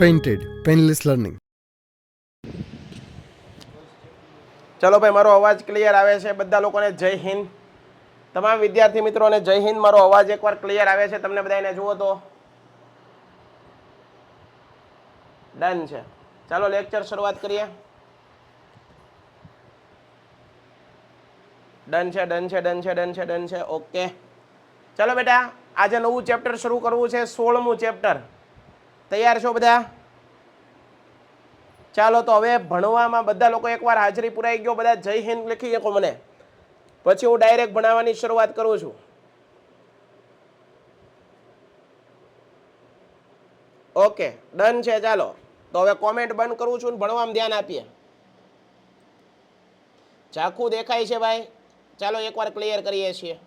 Painted painless learning ચલો ભાઈ, મારો અવાજ ક્લિયર આવે છે. બધા લોકોને જય હિન્દ. તમામ વિદ્યાર્થી મિત્રોને જય હિન્દ. મારો અવાજ એકવાર ક્લિયર આવે છે. તમને બધાને જુઓ તો. ડન છે. ચાલો લેક્ચર શરૂઆત કરીએ. ડન છે ડન છે ડન છે ડન છે ડન છે. ઓકે ચલો બેટા, આજે નવું ચેપ્ટર શરૂ કરવું છે. સોળમું ચેપ્ટર તૈયાર છો બધા? ચાલો તો હવે ભણવામાં બધા લોકો એકવાર હાજરી પુરાઈ ગયો. બધા જય હિન્દ લખી શકો મને. પછી હું ડાયરેક્ટ ભણાવવાની શરૂઆત કરું છું. ઓકે, ડન છે, ચાલો. તો હવે કોમેન્ટ બંધ કરું છું ને ભણવામાં ધ્યાન આપીએ. ઝાખું દેખાય છે ભાઈ. ચાલો એકવાર ક્લિયર કરીએ છીએ.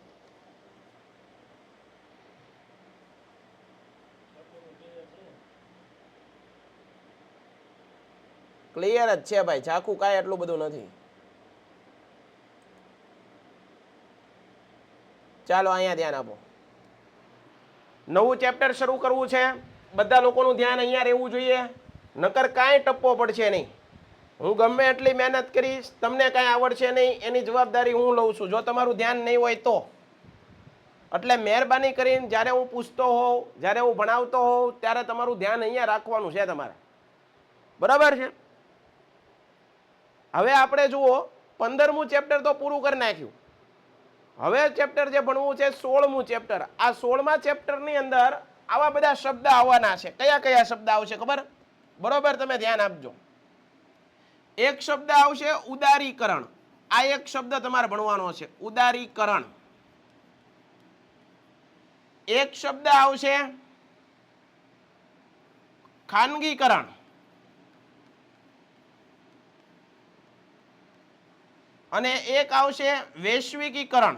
ક્લિયર જ છે ભાઈ ઝાખું કાંઈ એટલું બધું નથી. ચાલો અહીંયા ધ્યાન આપો. નવું ચેપ્ટર શરૂ કરવું છે. બધા લોકોનું ધ્યાન અહીંયા રહેવું જોઈએ. નકર કાંઈ ટપ્પો પડશે નહીં. હું ગમે એટલી મહેનત કરીશ, તમને કાંઈ આવડશે નહીં, એની જવાબદારી હું લઉં છું. જો તમારું ધ્યાન નહીં હોય તો. એટલે મહેરબાની કરીને જ્યારે હું પૂછતો હોઉં, જ્યારે હું ભણાવતો હોઉં, ત્યારે તમારું ધ્યાન અહીંયા રાખવાનું છે તમારે. બરાબર છે? હવે આપણે જુઓ, પંદરમું ચેપ્ટર તો પૂરું કરી નાખ્યું. હવે ચેપ્ટર જે ભણવું છે, સોળમું ચેપ્ટર આ સોળમા ચેપ્ટરની અંદર આવા બધા શબ્દ આવવાના છે. કયા કયા શબ્દ આવશે ખબર? બરોબર, તમે ધ્યાન આપજો. એક શબ્દ આવશે ઉદારીકરણ. આ એક શબ્દ તમારે ભણવાનો છે, ઉદારીકરણ. એક શબ્દ આવશે ખાનગીકરણ. અને એક આવશે વૈશ્વિકીકરણ.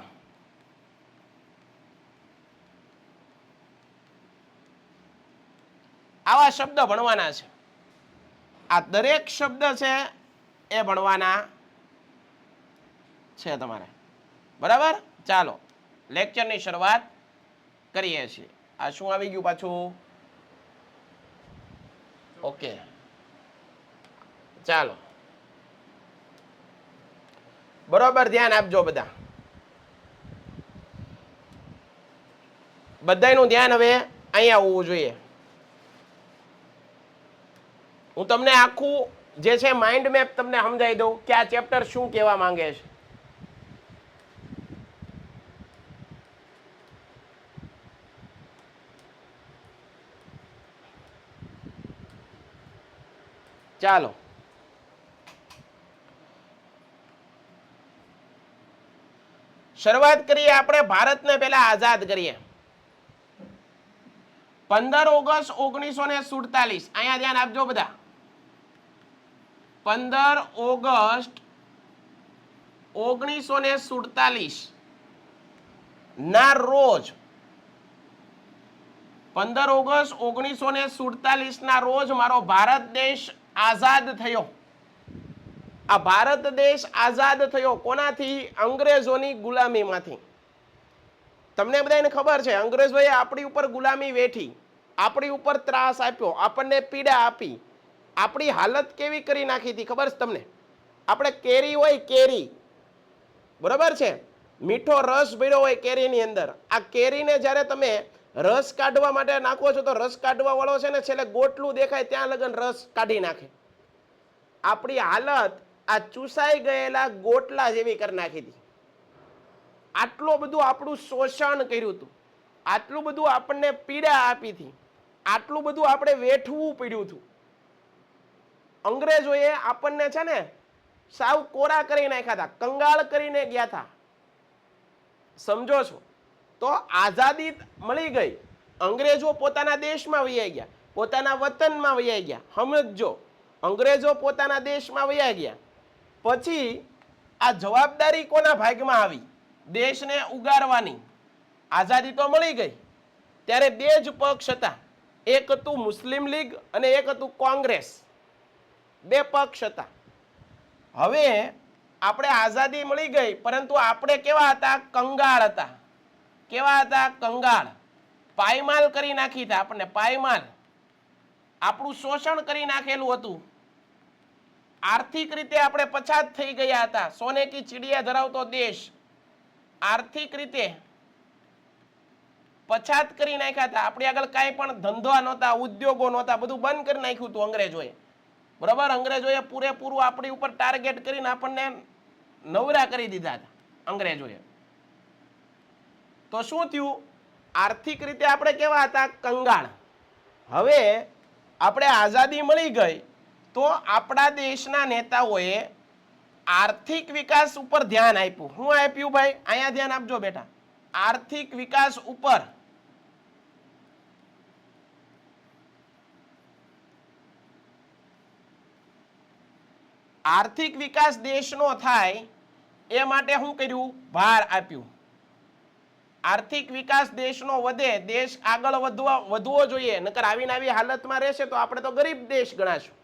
આવા શબ્દ ભણવાના છે. આ દરેક શબ્દ છે એ ભણવાના છે તમારે. બરાબર? ચાલો લેક્ચરની શરૂઆત કરીએ છીએ. આ શું આવી ગયું પાછું? ઓકે ચાલો. બરોબર, ધ્યાન આપજો બધા. બધાયનું ધ્યાન હવે અહીંયા હોવું જોઈએ. હું તમને આખું જે છે માઇન્ડ મેપ તમને સમજાવી દઉં કે આ ચેપ્ટર શું કહેવા માંગે છે. ચાલો. શરૂઆત કરીએ આપણે ભારતને પહેલા આઝાદ કરીએ. પંદર ઓગસ્ટ ઓગણીસો ને સુડતાલીસ, અહીંયા ધ્યાન આપજો બધા. પંદર ઓગસ્ટ ઓગણીસો ને સુડતાલીસ, ના રોજ. પંદર ઓગસ્ટ ઓગણીસો ને સુડતાલીસ ના રોજ મારો ભારત દેશ આઝાદ થયો. આ ભારત દેશ આઝાદ થયો. કોનાથી? અંગ્રેજોની ગુલામીમાંથી. તમને બધાને ખબર છે, અંગ્રેજોએ આપણી ઉપર ગુલામી વેઠી. આપણી ઉપર ત્રાસ આપ્યો. આપણને પીડા આપી. આપણી હાલત કેવી કરી નાખી હતી ખબર છે તમને? આપણે કેરી હોય કેરી. બરાબર છે? મીઠો રસ ભર્યો હોય કેરીની અંદર. આ કેરીને જ્યારે તમે રસ કાઢવા માટે નાખો છો, તો રસ કાઢવા વાળો છે ને, છેલ્લે ગોટલું દેખાય, ત્યાં લગન રસ કાઢી નાખે. આપણી હાલત આ ચૂસાઈ ગયેલા ગોટલા જેવી કરી નાખી હતી. આટલું બધું આપણું શોષણ કર્યું હતું. આટલું બધું આપણને પીડા આપી હતી. આટલું બધું આપણે વેઠવું પડ્યું હતું. અંગ્રેજોએ આપણને છે ને, સાવ કોરા કરી નાખ્યા હતા. કંગાળ કરીને ગયા હતા. સમજો છો? તો આઝાદી મળી ગઈ. અંગ્રેજો પોતાના દેશમાં વૈયા ગયા. પોતાના વતનમાં વૈયા ગયા. સમજો અંગ્રેજો પોતાના દેશમાં વૈયા ગયા. પછી આ જવાબદારી કોના ભાગમાં આવી? દેશને ઉગારવાની. આઝાદી તો મળી ગઈ. ત્યારે બે જ પક્ષ હતા. એક હતું મુસ્લિમ લીગ અને એક હતું કોંગ્રેસ. બે પક્ષ હતા. હવે આપણે આઝાદી મળી ગઈ, પરંતુ આપણે કેવા હતા? કંગાળ હતા. કેવા હતા? કંગાળ. પાયમાલ કરી નાખી હતા આપણને, પાયમાલ. આપણું શોષણ કરી નાખેલું હતું. આર્થિક રીતે આપણે પછાત થઈ ગયા હતા. સોને કી ચીડિયા ધરાવતો દેશ આર્થિક રીતે પછાત કરી નાખ્યા હતા. આપણી આગળ કાંઈ પણ ધંધો નહોતા, ઉદ્યોગો નહોતા, બધું બંધ કરી નાખ્યું હતું અંગ્રેજોએ. બરાબર? અંગ્રેજોએ પૂરેપૂરું આપણી ઉપર ટાર્ગેટ કરીને આપણને નવરા કરી દીધા હતા અંગ્રેજોએ. તો શું થયું? આર્થિક રીતે આપણે કેવા હતા? કંગાળ. હવે આપણે આઝાદી મળી ગઈ. તો આપણા દેશના નેતાઓએ આર્થિક વિકાસ ઉપર ધ્યાન આપ્યું. હું આપ્યું ભાઈ? અહીંયા ધ્યાન આપજો બેટા. આર્થિક વિકાસ ઉપર. આર્થિક વિકાસ દેશનો થાય એ માટે શું કર્યું? ભાર આપ્યું. આર્થિક વિકાસ દેશનો વધે, દેશ આગળ વધવા, વધવો જોઈએ. નકર આવીને આવી હાલતમાં રહેશે તો આપણે તો ગરીબ દેશ ગણાશું.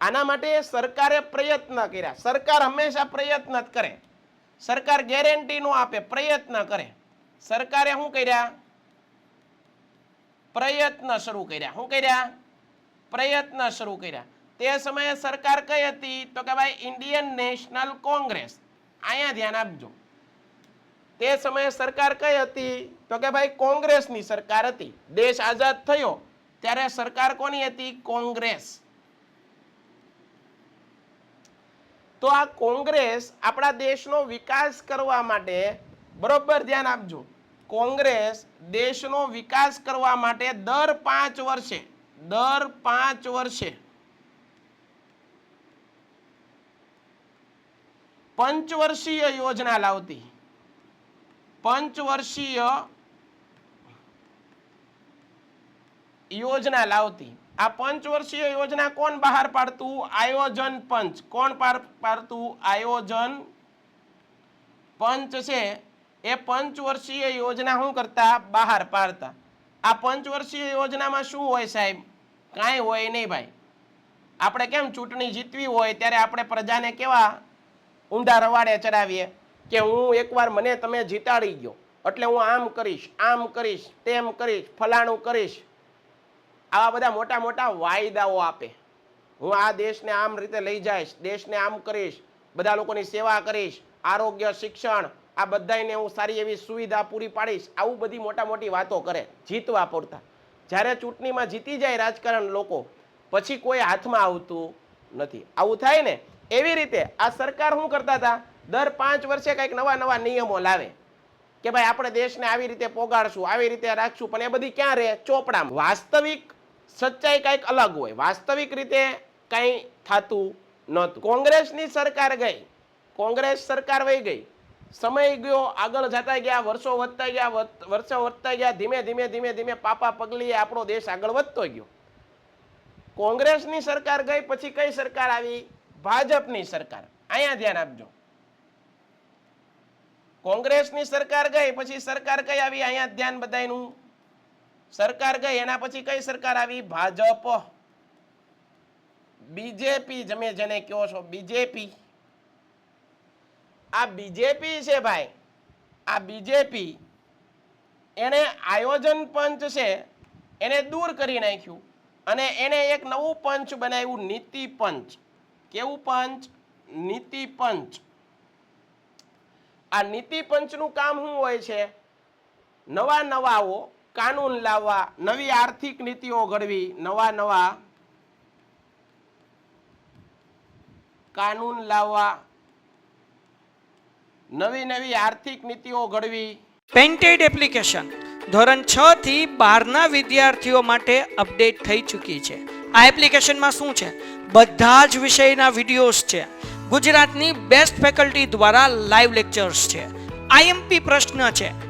આના માટે સરકારે પ્રયત્ન કર્યા. સરકાર હંમેશા પ્રયત્ન જ કરે. સરકાર ગેરંટી નો આપે, પ્રયત્ન કરે. સરકારે શું કર્યા? પ્રયત્ન શરૂ કર્યા. શું કર્યા? પ્રયત્ન શરૂ કર્યા. તે સમયે સરકાર કઈ હતી? તો કે ભાઈ ઇન્ડિયન નેશનલ કોંગ્રેસ અહીંયા ધ્યાન આપજો. તે સમયે સરકાર કઈ હતી? તો કે ભાઈ, કોંગ્રેસની સરકાર હતી. દેશ આઝાદ થયો. ત્યારે સરકાર કોની હતી? કોંગ્રેસ. તો આ કોંગ્રેસ આપણા દેશનો વિકાસ કરવા માટે, બરોબર ધ્યાન આપજો, કોંગ્રેસ દેશનો વિકાસ કરવા માટે દર પાંચ વર્ષે, દર પાંચ વર્ષે પંચવર્ષીય યોજના લાવતી. પંચવર્ષીય યોજના લાવતી. આ પંચવર્ષીય યોજના કોણ બહાર પાડતું? આયોજન પંચ. કોણ પાડતું? આયોજન પંચ છે. એ પંચવર્ષીય યોજના શું કરતા? બહાર પાડતા. આ પંચવર્ષીય યોજનામાં શું હોય સાહેબ? કાંઈ હોય નહીં ભાઈ. આપણે કેમ ચૂંટણી જીતવી હોય ત્યારે આપણે પ્રજાને કેવા ઊંડા રવાડે ચડાવીએ કે હું એકવાર મને તમે જીતાડી ગયો એટલે હું આમ કરીશ આમ કરીશ, તેમ કરીશ, ફલાણું કરીશ. આવા બધા મોટા મોટા વાયદાઓ આપે. હું આ દેશને આમ રીતે લઈ જઈશ, દેશને આમ કરીશ, બધા લોકોની સેવા કરીશ, આરોગ્ય, શિક્ષણ, આ બધાને હું સારી એવી સુવિધા પૂરી પાડીશ, આવું બધી મોટા મોટી વાતો કરે, જીતવા પૂરતા. જ્યારે ચૂંટણીમાં જીતી જાય રાજકારણ લોકો, પછી કોઈ હાથમાં આવતું નથી. આવું થાય ને, એવી રીતે આ સરકાર શું કરતા હતા? દર પાંચ વર્ષે કંઈક નવા નવા નિયમો લાવે. કે ભાઈ, આપણે દેશને આવી રીતે પોગાડશું, આવી રીતે રાખશું, પણ એ બધી ક્યાં રહે? ચોપડામાં. વાસ્તવિક સચ્ચાઈ કંઈક અલગ હોય. વાસ્તવિક રીતે કંઈ થતું નહોતું. કોંગ્રેસની સરકાર ગઈ. કોંગ્રેસ સરકાર વહી ગઈ. સમય ગયો, આગળ જતા ગયા, વર્ષો વધતા ગયા વર્ષો વધતા ગયા, ધીમે ધીમે ધીમે ધીમે પાપા પગલીએ આપણો દેશ આગળ વધતો ગયો. કોંગ્રેસની સરકાર ગઈ, પછી કઈ સરકાર આવી? ભાજપની સરકાર. અહીંયા ધ્યાન આપજો. કોંગ્રેસની સરકાર ગઈ, પછી સરકાર કઈ આવી? અહીંયા ધ્યાન બધાયનું સરકાર ગઈ, એના પછી કઈ સરકાર આવી? ભાજપ. બીજેપી, તમે જેને કહો છો, બીજેપી. આ બીજેપી છે ભાઈ. આ બીજેપી એને આયોજન પંચ છે, એને દૂર કરી નાખ્યું. અને એને એક નવું પંચ બનાવ્યું, નીતિ પંચ. કેવું પંચ? નીતિ પંચ. આ નીતિ પંચનું કામ શું હોય છે? નવા નવાઓ કાનૂન લાવવા, નવી આર્થિક નીતિઓ ઘડવી, નવા નવા કાનૂન લાવવા, નવી નવી આર્થિક નીતિઓ ઘડવી. પેન્ટેડ એપ્લિકેશન ધોરણ છ થી બારના વિદ્યાર્થીઓ માટે અપડેટ થઈ ચૂકી છે. આ એપ્લિકેશનમાં શું છે? બધા જ વિષયના વિડીયોઝ છે. ગુજરાતની બેસ્ટ ફેકલ્ટી દ્વારા લાઈવ લેક્ચર્સ છે. આઈએમપી પ્રશ્ન છે.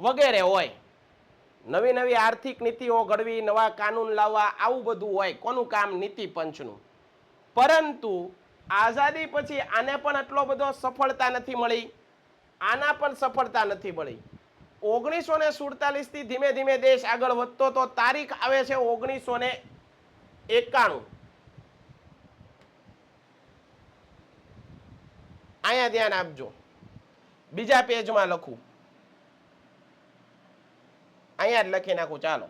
વગેરે હોય. નવી નવી આર્થિક નીતિઓ ઘડવી, નવા કાનૂન લાવવા, આવું બધું હોય. કોનું કામ? નીતિ પંચનું. પરંતુ આઝાદી પછી આને પણ આટલો બધો સફળતા નથી મળી. આના પણ સફળતા નથી મળી. ઓગણીસો ને સુડતાલીસથી ધીમે ધીમે દેશ આગળ વધતો તો તારીખ આવે છે ઓગણીસો ને એકાણું. અહીંયા ધ્યાન આપજો. બીજા પેજમાં લખું. અહીંયા જ લખી નાખું, ચાલો.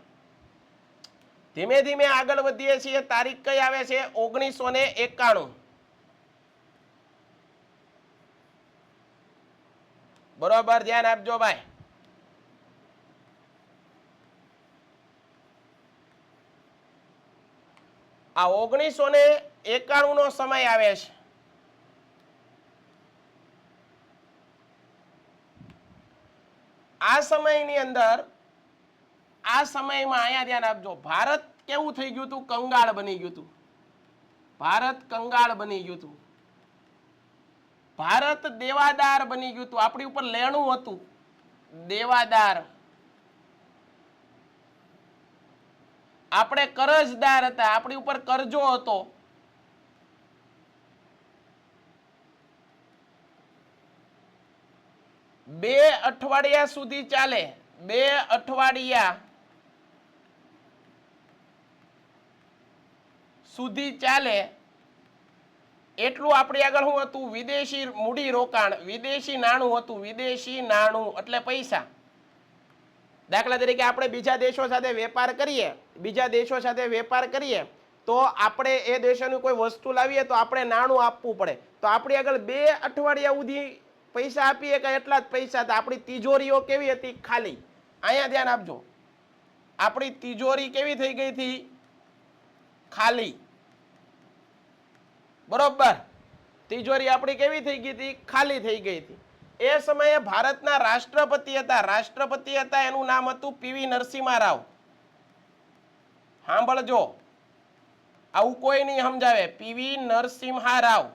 ધીમે ધીમે આગળ વધીએ છીએ, તારીખ કઈ આવે છે? ઓગણીસો ને એકાણું. બરોબર, ધ્યાન આપજો ભાઈ. આ ઓગણીસો ને એકાણું નો સમય આવે છે. આ સમયની અંદર આ સમયમાં અહીંયા ધ્યાન આપજો, ભારત કેવું થઈ ગયું હતું? કંગાળ બની ગયું હતું. ભારત કંગાળ બની ગયું હતું. ભારત દેવાદાર બની ગયું હતું. આપણી ઉપર લેણું હતું. દેવાદાર. આપણે કરજદાર હતા. આપણી ઉપર કરજો હતો. બે અઠવાડિયા સુધી ચાલે. બે અઠવાડિયા. સુધી ચાલે. એટલું આપણી આગળ શું હતું? વિદેશી મૂડી રોકાણ, વિદેશી નાણું હતું, વિદેશી નાણું, એટલે પૈસા. દાખલા તરીકે આપણે બીજા દેશો સાથે વેપાર કરીએ, બીજા દેશો સાથે વેપાર કરીએ, તો આપણે એ દેશોની કોઈ વસ્તુ લાવીએ તો આપણે નાણું આપવું પડે. તો આપણી આગળ બે અઠવાડિયા સુધી પૈસા આપીએ કે એટલા જ પૈસા? હતા આપણી તિજોરીઓ કેવી હતી? ખાલી. અહીંયા ધ્યાન આપજો. આપણી તિજોરી કેવી થઈ ગઈ હતી? ખાલી. બરોબર. તિજોરી આપણી કેવી થઈ ગઈ હતી? ખાલી થઈ ગઈ હતી. એ સમયે ભારતના રાષ્ટ્રપતિ હતા. રાષ્ટ્રપતિ હતા, એનું નામ હતું પીવી નરસિંહા રાવ સાંભળજો. આવું કોઈ નહીં સમજાવે. પીવી નરસિંહા રાવ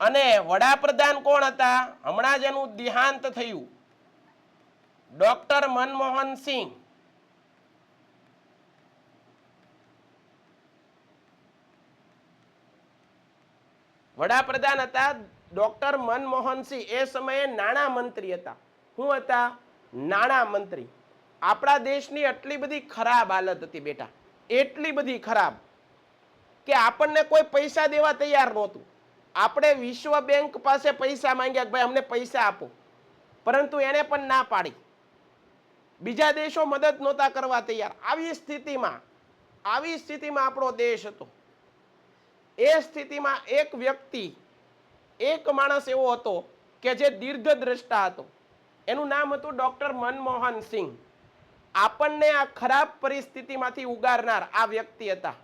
અને વડાપ્રધાન કોણ હતા? હમણાં જ એનું દેહાંત થયું. ડોક્ટર મનમોહન સિંહ. વડાપ્રધાન હતા ડોક્ટર મનમોહનસિંહ. એ સમયે નાણાં મંત્રી હતા. શું હતા? નાણાં મંત્રી આપણા દેશની આટલી બધી ખરાબ હાલત હતી બેટા. એટલી બધી ખરાબ કે આપણને કોઈ પૈસા દેવા તૈયાર નહોતું. આપણે વિશ્વ બેંક પાસે પૈસા માંગ્યા કે ભાઈ અમને પૈસા આપો. પરંતુ એને પણ ના પાડી. બીજા દેશો મદદ નહોતા કરવા તૈયાર. આવી સ્થિતિમાં આવી સ્થિતિમાં આપણો દેશ હતો. એ સ્થિતિમાં એક વ્યક્તિ, એક માણસ એવો હતો કે જે દીર્ઘદ્રષ્ટા હતો. એનું નામ હતું ડૉક્ટર મનમોહન સિંહ. આપણને આ ખરાબ પરિસ્થિતિમાંથી ઉગારનાર આ વ્યક્તિ હતા.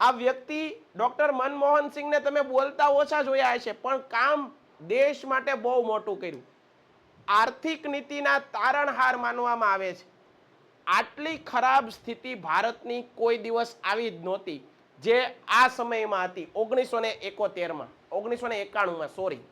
આ વ્યક્તિ ડોક્ટર મનમોહન સિંહને તમે બોલતા ઓછા જોયા હશે, પણ કામ દેશ માટે બહુ મોટું કર્યું. આર્થિક નીતિના તારણહાર માનવામાં આવે છે. આટલી ખરાબ સ્થિતિ ભારતની કોઈ દિવસ આવી જ નહોતી, જે આ સમયમાં હતી. ઓગણીસો ને એકોતેરમાં, ઓગણીસો ને એકાણુંમાં સોરી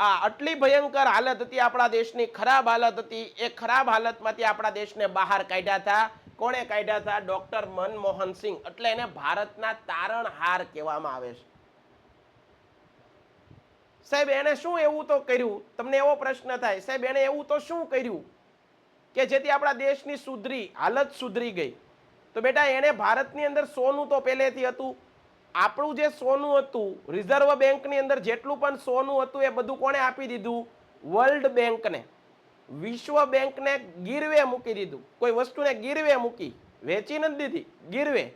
આ આટલી ભયંકર હાલત હતી આપણા દેશની, ખરાબ હાલત હતી. એ ખરાબ હાલતમાંથી આપણા દેશને બહાર કાઢ્યા હતા. કોણે કાઢ્યા હતા? ડોક્ટર મનમોહન સિંહ. એટલે એને ભારતના તારણહાર કહેવામાં આવે છે. સાહેબ, એણે શું એવું તો કર્યું? તમને એવો પ્રશ્ન થાય. સાહેબ, એણે એવું તો શું કર્યું? કે જેથી આપણા દેશની સુધરી, હાલત સુધરી ગઈ. તો બેટા, એણે ભારતની અંદર સોનું તો પહેલેથી હતું. આપણું જે સોનું હતું, રિઝર્વ બેંકની અંદર જેટલું પણ સોનું હતું, એ બધું કોણે આપી દીધું? વર્લ્ડ બેંકને. વિશ્વ બેંકને ગીરવે મૂકી દીધું. કોઈ વસ્તુને ગીરવે મૂકી. વેચી નથી દીધી. ગીરવે.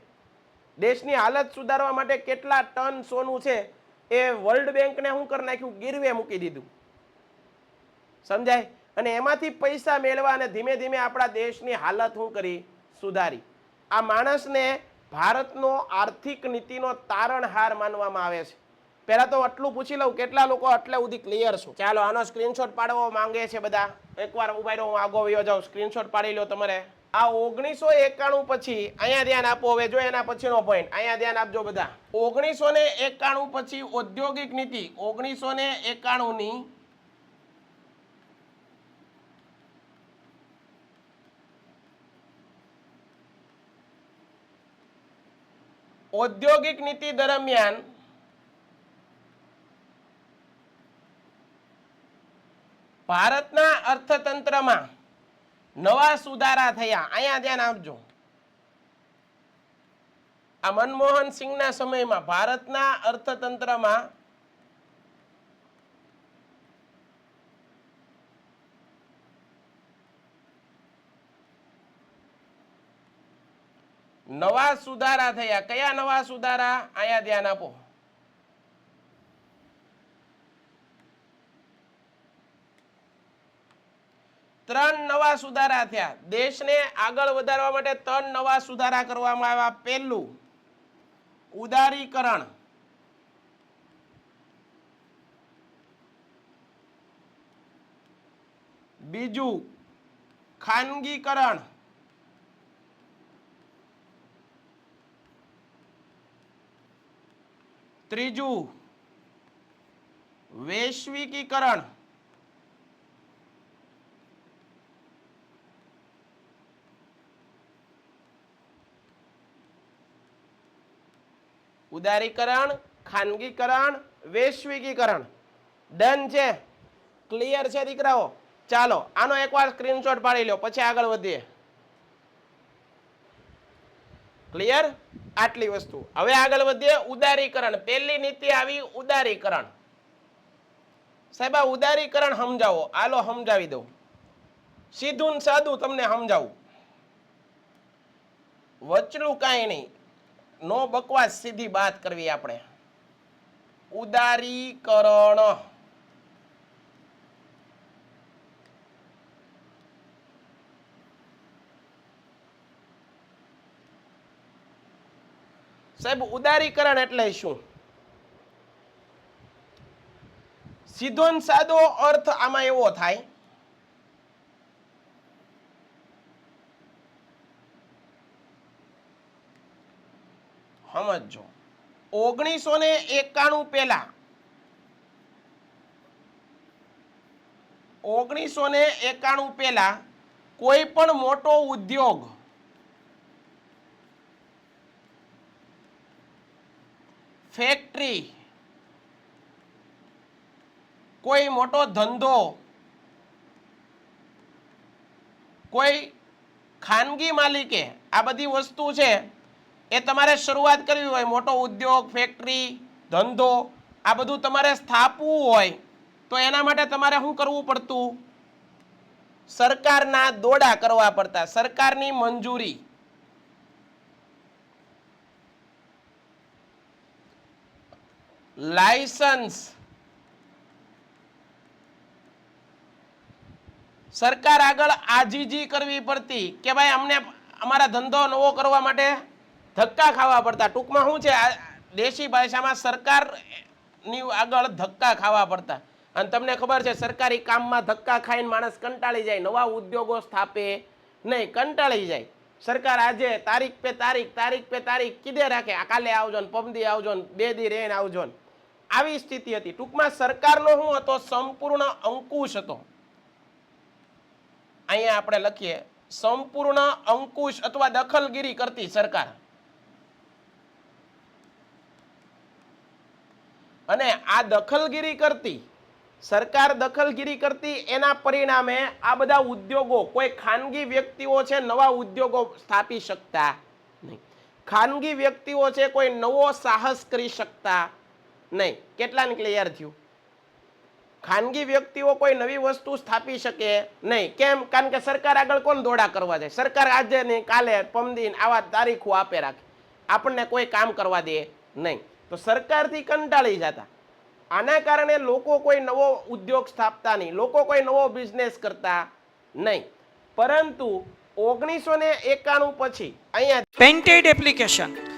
દેશની હાલત સુધારવા માટે કેટલા ટન સોનું છે, એ વર્લ્ડ બેંકને શું કરી નાખ્યું? ગીરવે મૂકી દીધું. સમજાય? અને એમાંથી પૈસા મેળવા અને ધીમે ધીમે આપણા દેશની હાલત શું કરી સુધારી. આ માણસને ભારતનો આર્થિક નીતિનો તારણહાર માનવામાં આવે છે. પહેલાં તો આટલું પૂછી લઉં, કેટલા લોકો આટલે સુધી ક્લિયર છો? ચાલો, આનો સ્ક્રીનશોટ પાડવો માંગે છે બધા. એકવાર ઊભા હું આગો વયો જાઉં. સ્ક્રીનશોટ પાડી લો તમારે. આ ઓગણીસો એકાણું પછી, અહીંયા ધ્યાન આપો. હવે જો એના પછીનો પોઈન્ટ અહીંયા ધ્યાન આપજો બધા. ઓગણીસો ને એકાણું પછી ઔદ્યોગિક નીતિ, ઓગણીસો ને એકાણું ની ઔદ્યોગિક નીતિ દરમિયાન ભારતના અર્થતંત્રમાં નવા સુધારા થયા. અહીંયા ધ્યાન આપજો. આ મનમોહન સિંહના સમયમાં ભારતના અર્થતંત્રમાં નવા સુધારા થયા. કયા નવા સુધારા? અહીંયા ધ્યાન આપો. ત્રણ નવા સુધારા થયા. દેશને આગળ વધારવા માટે ત્રણ નવા સુધારા કરવામાં આવ્યા. પહેલું, ઉદારીકરણ. બીજું, ખાનગીકરણ. ત્રીજું, વૈશ્વિકીકરણ. ઉદારીકરણ, ખાનગીકરણ, વૈશ્વિકીકરણ. ડન છે? ક્લિયર છે, દીકરાઓ? ચાલો, આનો એકવાર સ્ક્રીનશોટ પાડી લો પછી આગળ વધીએ. ક્લિયર આટલી વસ્તુ. હવે આગળ વધીએ, ઉદારીકરણ. પહેલી નીતિ આવી, ઉદારીકરણ. સાહેબ ઉદારીકરણ સમજાવો. આલો સમજાવી દઉં. સીધું ને સાદું તમને સમજાવું. વચલું કાંઈ નહીં. નો બકવાસ, સીધી વાત કરવી આપણે. ઉદારીકરણ. સાહેબ, ઉદારીકરણ એટલે શું? સીધો સાદો અર્થ આમાં એવો થાય સમજો ઓગણીસો ને એકાણું પહેલા, ઓગણીસો ને એકાણું પહેલા કોઈ પણ મોટો ઉદ્યોગ ફેક્ટરી કોઈ મોટો ધંધો, કોઈ ખાનગી માલિકે આ બધી વસ્તુ છે એ તમારે શરૂઆત કરવી હોય, મોટો ઉદ્યોગ ફેક્ટરી ધંધો, આ બધું તમારે સ્થાપવું હોય, તો એના માટે તમારે શું કરવું પડતું? સરકારના દોડા કરવા પડતા, સરકારની મંજૂરી. લાયસન્સ. સરકાર આગળ આજીજી કરવી પડતી કે ભાઈ અમને અમારા ધંધો નવો કરવા માટે ધક્કા ખાવા પડતા. ટૂંકમાં શું છે દેશી ભાષામાં સરકારની આગળ ધક્કા ખાવા પડતા. અને તમને ખબર છે, સરકારી કામમાં ધક્કા ખાઈને માણસ કંટાળી જાય, નવા ઉદ્યોગો સ્થાપે નહીં, કંટાળી જાય. સરકાર આજે તારીખ પે તારીખ તારીખ પે તારીખ કીધે રાખે, આ કાલે આવજો ને, પમદી આવજો ને, બે દી રેન આવજો ને. આવી સ્થિતિ હતી. ટૂંકમાં સરકારનો શું હતો? સંપૂર્ણ અંકુશ હતો. અહીંયા આપણે લખીએ, સંપૂર્ણ અંકુશ અથવા દખલગીરી કરતી સરકાર. અને આ દખલગીરી કરતી, સરકાર દખલગીરી કરતી, એના પરિણામે આ બધા ઉદ્યોગો, કોઈ ખાનગી વ્યક્તિઓ છે, નવા ઉદ્યોગો સ્થાપી શકતા નહીં. ખાનગી વ્યક્તિઓ છે, કોઈ નવો સાહસ કરી શકતા નહીં. કેટલાને ક્લિયર થયું? ખાનગી વ્યક્તિઓ કોઈ નવી વસ્તુ સ્થાપી શકે નહીં. કેમ? કારણ કે સરકાર આગળ કોણ દોડા કરવા જાય? સરકાર આજે નહીં કાલે પમદીન આવા તારીખો આપે રાખે. આપણને કોઈ કામ કરવા દે નહીં. તો સરકારથી કંટાળી જતા. આના કારણે લોકો કોઈ નવો ઉદ્યોગ સ્થાપતા નહીં. લોકો કોઈ નવો બિઝનેસ કરતા નહીં. પરંતુ ઓગણીસો ને એકાણું પછી અહીંયા પેન્ટેડ એપ્લિકેશન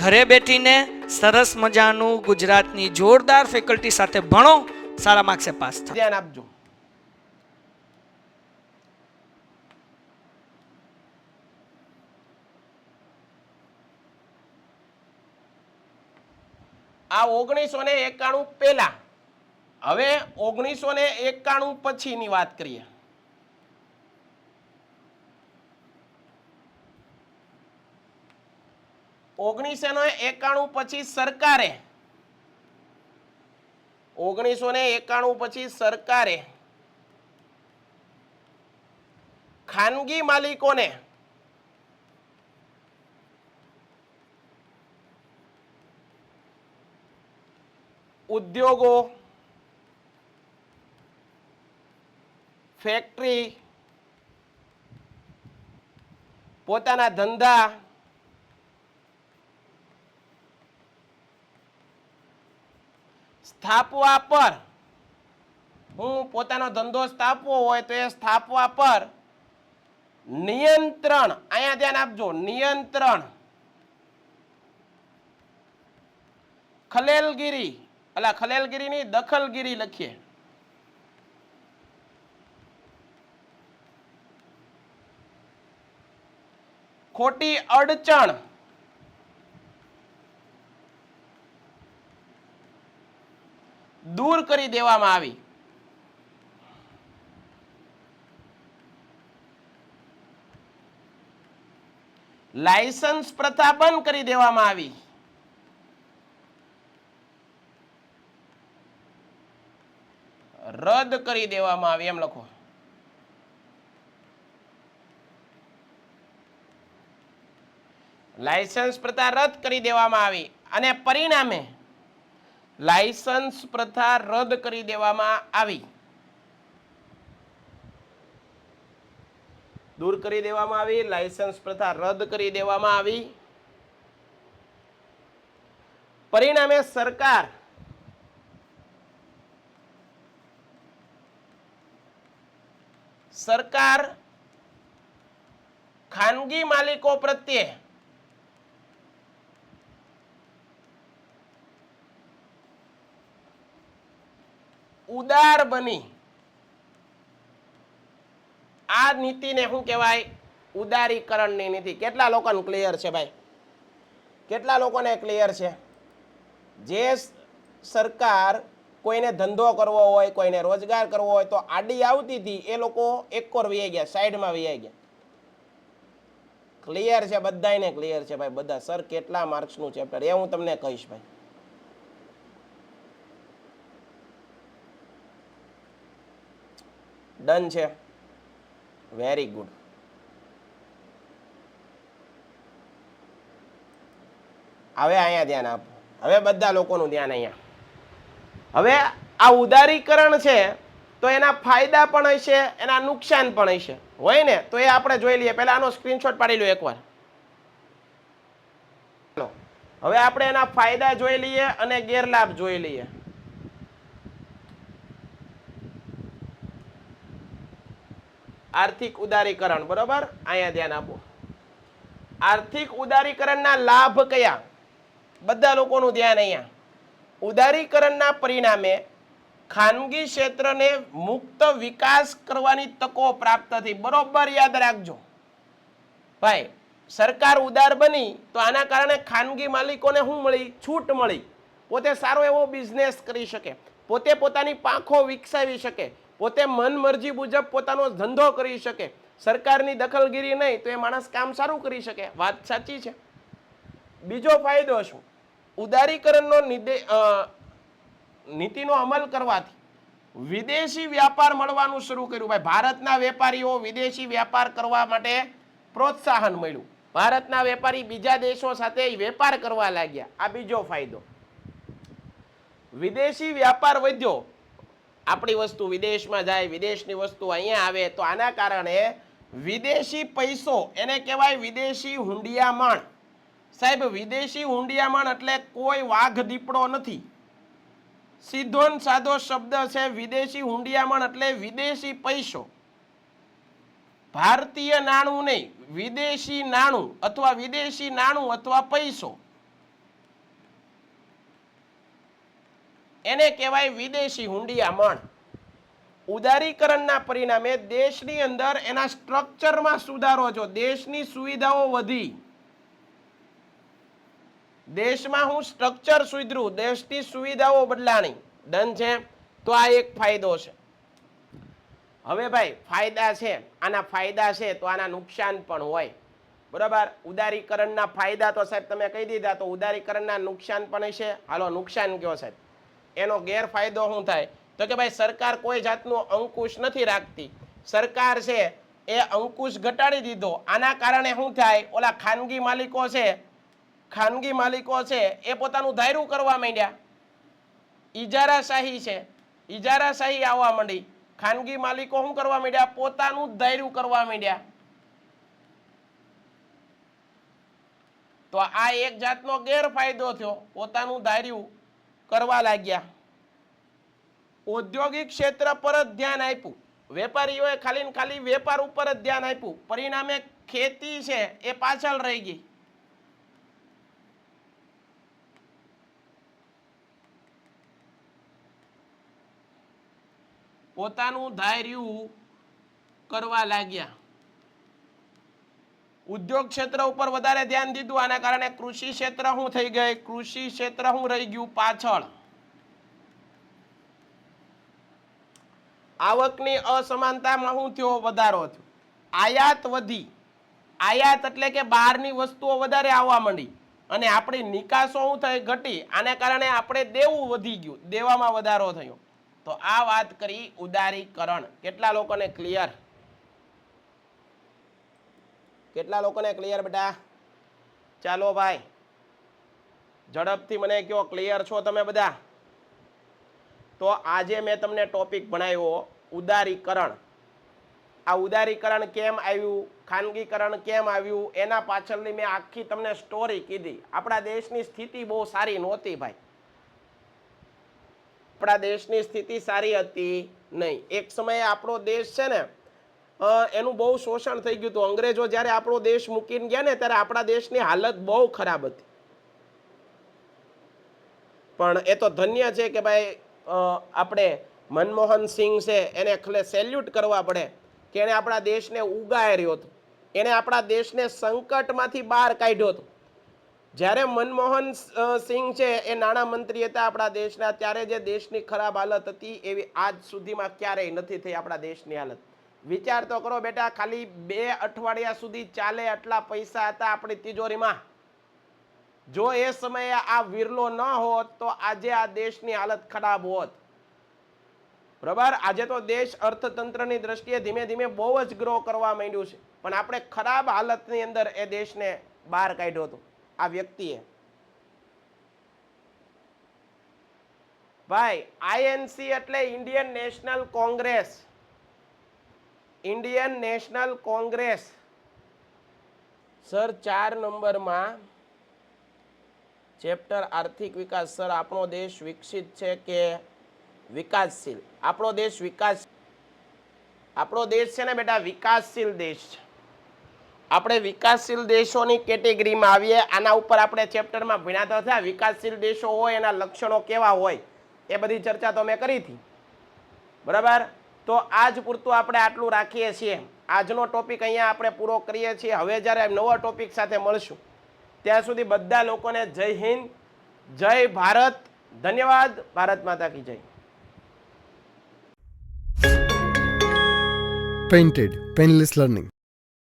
ઘરે બેઠીને સરસ મજાનું ગુજરાતની જોરદાર ફેકલ્ટી સાથે ભણો, સારા માર્ક્સે પાસ થાઓ ધ્યાન આપજો. આ ઓગણીસો ને એકાણું પહેલા. હવે ઓગણીસો ને એકાણું પછીની વાત કરીએ. ઓગણીસો ને એકાણું પછી સરકારે ઓગણીસો ને એકાણું પછી સરકારે ખાનગી માલિકોને ઉદ્યોગો, ફેક્ટરી, પોતાના ધંધા સ્થાપવા પર. હું પોતાનો ધંધો સ્થાપવો હોય તો એ સ્થાપવા પર. નિયંત્રણ, અહીંયા ધ્યાન આપજો, નિયંત્રણ. ખલેલગીરી, અલા ખલેલગીરી ની દખલગીરી લખીએ. ખોટી અડચણ. દૂર કરી દેવામાં આવી. લાયસન્સ પ્રથા બંધ કરી દેવામાં આવી. રદ કરી દેવામાં આવી, એમ લખો. લાયસન્સ પ્રથા રદ કરી દેવામાં આવી. અને પરિણામે લાયસન્સ પ્રથા રદ કરી દેવામાં આવી. દૂર કરી દેવામાં આવી, લાયસન્સ પ્રથા રદ કરી દેવામાં આવી. પરિણામે સરકાર સરકાર ખાનગી માલિકો પ્રત્યે ઉદાર બની. આ નીતિને શું કહેવાય? ઉદારીકરણની નીતિ. કેટલા લોકોને ક્લિયર છે ભાઈ? કેટલા લોકોને ક્લિયર છે? જે સરકાર કોઈને ધંધો કરવો હોય, કોઈને રોજગાર કરવો હોય, તો આડી આવતી હતી, એ લોકો એકોર વહી ગયા, સાઈડમાં વહી ગયા. ક્લિયર છે બધાયને ક્લિયર છે ભાઈ, બધા. સર, કેટલા માર્ક્સનું ચેપ્ટર એ હું તમને કહીશ ભાઈ. ડન છે. વેરી ગુડ હવે અહીંયા ધ્યાન આપો. હવે બધા લોકોનું ધ્યાન અહીંયા. હવે આ ઉદારીકરણ છે, તો એના ફાયદા પણ હશે, એના નુકસાન પણ હશે. હોય ને? તો એ આપણે જોઈ લઈએ. પહેલા આનો સ્ક્રીનશોટ પાડી લો એકવાર. હવે આપણે એના ફાયદા જોઈ લઈએ અને ગેરલાભ જોઈ લઈએ. આર્થિક ઉદારીકરણ, બરોબર? અહીંયા ધ્યાન આપો. આર્થિક ઉદારીકરણના લાભ કયા? બધા લોકોનું ધ્યાન અહીંયા. ઉદારીકરણના પરિણામે ખાનગી ક્ષેત્રને મુક્ત વિકાસ કરવાની તકો પ્રાપ્ત થઈ. બરોબર યાદ રાખજો. ભાઈ, સરકાર ઉદાર બની તો આના કારણે ખાનગી માલિકોને શું મળી? છૂટ મળી. પોતે સારો એવો બિઝનેસ કરી શકે. પોતે પોતાની પાંખો વિકસાવી શકે. પોતે મન મરજી મુજબ પોતાનો ધંધો કરી શકે. સરકારની દખલગીરી નહીં, તો એ માણસ કામ સારું કરી શકે. વાત સાચી છે. બીજો ફાયદો શું? ઉદારીકરણનો નીતિનો અમલ કરવાથી વિદેશી વ્યાપાર મળવાનું શરૂ કર્યું. ભાઈ, ભારતના વેપારીઓ વિદેશી વ્યાપાર કરવા માટે પ્રોત્સાહન મળ્યું. ભારતના વેપારી બીજા દેશો સાથે વેપાર કરવા લાગ્યા. આ બીજો ફાયદો. વિદેશી વ્યાપાર વધ્યો. આપણી વસ્તુ વિદેશમાં જાય, વિદેશની વસ્તુ અહીંયા આવે, તો આના કારણે વિદેશી પૈસો, એને કહેવાય વિદેશી હુંડિયામણ. સાહેબ, વિદેશી હુંડિયામણ એટલે કોઈ વાઘ દીપડો નથી. સીધો સાધો શબ્દ છે વિદેશી હુંડિયામણ એટલે વિદેશી પૈસો. ભારતીય નાણું નહીં, વિદેશી નાણું અથવા વિદેશી નાણું અથવા પૈસો. એને કહેવાય વિદેશી હુંડિયામણ. ઉદારીકરણના પરિણામે દેશની અંદર એના સ્ટ્રક્ચરમાં સુધારો જો દેશની સુવિધાઓ વધી. દેશમાં હું સ્ટ્રક્ચર સુધરું, દેશની સુવિધાઓ બદલાણી. ડન છે? તો આ એક ફાયદો છે. હવે ભાઈ, ફાયદા છે. આના ફાયદા છે તો આના નુકસાન પણ હોય. બરાબર? ઉદારીકરણના ફાયદા તો સાહેબ તમે કહી દીધા, તો ઉદારીકરણના નુકસાન પણ છે હાલો, નુકસાન કયો સાહેબ? એનો ગેરફાયદો શું થાય? તો કે ભાઈ સરકાર કોઈ જાતનું અંકુશ નથી રાખતી. સરકાર છે એ અંકુશ ઘટાડી દીધો. આના કારણે શું થાય? ઓલા ખાનગી માલિકો છે, ખાનગી માલિકો છે એ પોતાનું ધાયરું કરવા માંડ્યા. ઇજારાશાહી છે. ઇજારાશાહી આવવા માંડી. ખાનગી માલિકો શું કરવા માંડ્યા? પોતાનું ધાયરું કરવા માંડ્યા. તો આ એક જાતનો ગેરફાયદો થયો. પોતાનું ધાર્યું કરવા લાગ્યા. ઔદ્યોગિક ક્ષેત્ર પર જ ધ્યાન આપ્યું. વેપારીઓએ ખાલી ને ખાલી વેપાર ઉપર જ ધ્યાન આપ્યું. પરિણામે ખેતી છે એ પાછળ રહી ગઈ. પોતાનું ધાર્યું કરવા લાગ્યા. ઉદ્યોગ ક્ષેત્ર ઉપર વધારે ધ્યાન દીધું. આના કારણે કૃષિ ક્ષેત્ર શું થઈ ગઈ. કૃષિ ક્ષેત્ર શું રહી ગયું પાછળ. આવકની અસમાનતામાં શું થયો, વધારો થયો. આયાત વધી. આયાત એટલે કે બહારની વસ્તુઓ વધારે આવવા માંડી. અને આપણી નિકાસો શું થઈ ઘટી. આને કારણે આપણે દેવું વધી ગયું. દેવામાં વધારો થયો. તો આ વાત કરી ઉદારીકરણ. કેટલા લોકોને ક્લિયર કેટલા લોકોને ક્લિયર બેટા? ચાલો ભાઈ. ઝડપથી મને કયો ક્લિયર છો તમે બધા? તો આજે મેં તમને ટોપિક ભણાવ્યો ઉદારીકરણ. આ ઉદારીકરણ કેમ આવ્યું? ખાનગીકરણ કેમ આવ્યું? એના પાછળની મેં આખી તમને સ્ટોરી કીધી. આપણા દેશની સ્થિતિ બહુ સારી નહોતી ભાઈ. આપણા દેશની સ્થિતિ સારી હતી નહીં. એક સમયે આપણો દેશ છે ને એનું બહુ શોષણ થઈ ગયું હતું. અંગ્રેજો જ્યારે આપણો દેશ મૂકીને ગયા ને, ત્યારે આપણા દેશની હાલત બહુ ખરાબ હતી. પણ એ તો ધન્ય છે કે ભાઈ આપણે મનમોહન સિંહ છે, એને ખલે સેલ્યુટ કરવા પડે કે એણે આપણા દેશને ઉગાર્યો હતો. એણે આપણા દેશને સંકટમાંથી બહાર કાઢ્યો હતો. જ્યારે મનમોહન સિંહ છે, એ નાણાં મંત્રી હતા આપણા દેશના, ત્યારે જે દેશની ખરાબ હાલત હતી, એવી આજ સુધીમાં ક્યારેય નથી થઈ આપણા દેશની હાલત. વિચાર તો કરો બેટા, ખાલી બે અઠવાડિયા સુધી ચાલે આટલા પૈસા હતા આપણી તિજોરીમાં. જો એ સમયે આ વિરલો ન હોત તો આજે આ દેશની હાલત ખરાબ હોત. બરાબર? આજે તો દેશ અર્થતંત્રની દ્રષ્ટિએ ધીમે ધીમે બહુ જ ગ્રો કરવા માંડ્યું છે. પણ આપણે ખરાબ હાલતની અંદર એ દેશને બહાર કાઢ્યો હતો, આ વ્યક્તિએ. ભાઈ આઈએનસી એટલે Indian National Congress. Indian National Congress. Sir, ચાર નંબરમાં ચેપ્ટર આર્થિક વિકાસ. સર, આપણો દેશ વિકસિત છે કે વિકાસશીલ? આપણો દેશ વિકાસ આપણો દેશ છે ને બેટા, વિકાસશીલ દેશ છે. આપણે વિકાસશીલ દેશોની કેટેગરીમાં આવીએ, આના ઉપર આપણે ચેપ્ટરમાં ભણ્યા તો થયા. વિકાસશીલ દેશો હોય, એના લક્ષણો કેવા હોય, એ બધી ચર્ચા તો મેં કરી હતી. બરાબર? તો આજ પૂરતું આપણે આટલું રાખીએ છીએ. આજનો ટોપિક અહીંયા આપણે પૂરો કરીએ છીએ. હવે જ્યારે નવો ટોપિક સાથે મળશું, ત્યાં સુધી બધા લોકોને જય હિન્દ, જય ભારત. ધન્યવાદ. ભારત માતા કી જય. Painted painless Learning.